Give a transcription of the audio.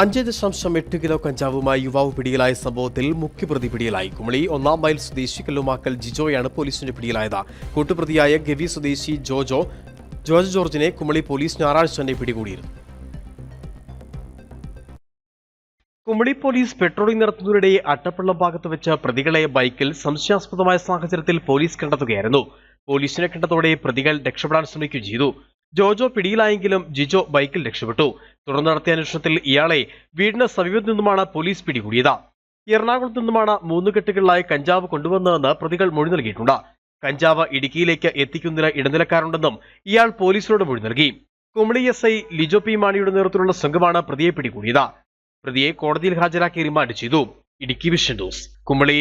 അഞ്ച് ദശാംശം എട്ട് കിലോ കഞ്ചാവുമായി യുവാവ് പിടിയിലായ സംഭവത്തിൽ മുഖ്യപ്രതി പിടിയിലായി. കുമളി ഒന്നാം മൈൽ സ്വദേശി കല്ലുമാക്കൽ ജിജോയാണ് പോലീസിന്റെ പിടിയിലായത്. കൂട്ടുപ്രതിയായ ഗവി സ്വദേശി ജോജോ ജോർജ് ജോർജിനെ കുമളി പോലീസ് ഞായറാഴ്ച തന്നെ പിടികൂടിയിരുന്നു. കുമളി പോലീസ് പെട്രോളിംഗ് നടത്തുന്നതിനിടെ അട്ടപ്പള്ളം ഭാഗത്ത് വെച്ച പ്രതികളെ ബൈക്കിൽ സംശയാസ്പദമായ സാഹചര്യത്തിൽ പോലീസ് കണ്ടെത്തുകയായിരുന്നു. പോലീസിനെ കണ്ടതോടെ പ്രതികൾ രക്ഷപ്പെടാൻ ശ്രമിക്കുകയും ചെയ്തു. ജോജോ പിടിയിലായെങ്കിലും ജിജോ ബൈക്കിൽ രക്ഷപ്പെട്ടു. തുടർന്ന് നടത്തിയ അന്വേഷണത്തിൽ ഇയാളെ വീടിന് സമീപത്തു നിന്നുമാണ് പോലീസ് പിടികൂടിയത്. എറണാകുളത്ത് നിന്നുമാണ് മൂന്ന് കെട്ടുകളിലായി കഞ്ചാവ് കൊണ്ടുവന്നതെന്ന് പ്രതികൾ മൊഴി നൽകിയിട്ടുണ്ട്. കഞ്ചാവ് ഇടുക്കിയിലേക്ക് എത്തിക്കുന്നതിന് ഇടനിലക്കാരുണ്ടെന്നും ഇയാൾ പോലീസിനോട് മൊഴി നൽകി. Kumily S I Lijo P മാണിയുടെ നേതൃത്വത്തിലുള്ള സംഘമാണ് പ്രതിയെ പിടികൂടിയത്. പ്രതിയെ കോടതിയിൽ ഹാജരാക്കി റിമാൻഡ് ചെയ്തു. Idukki vision news Kumily.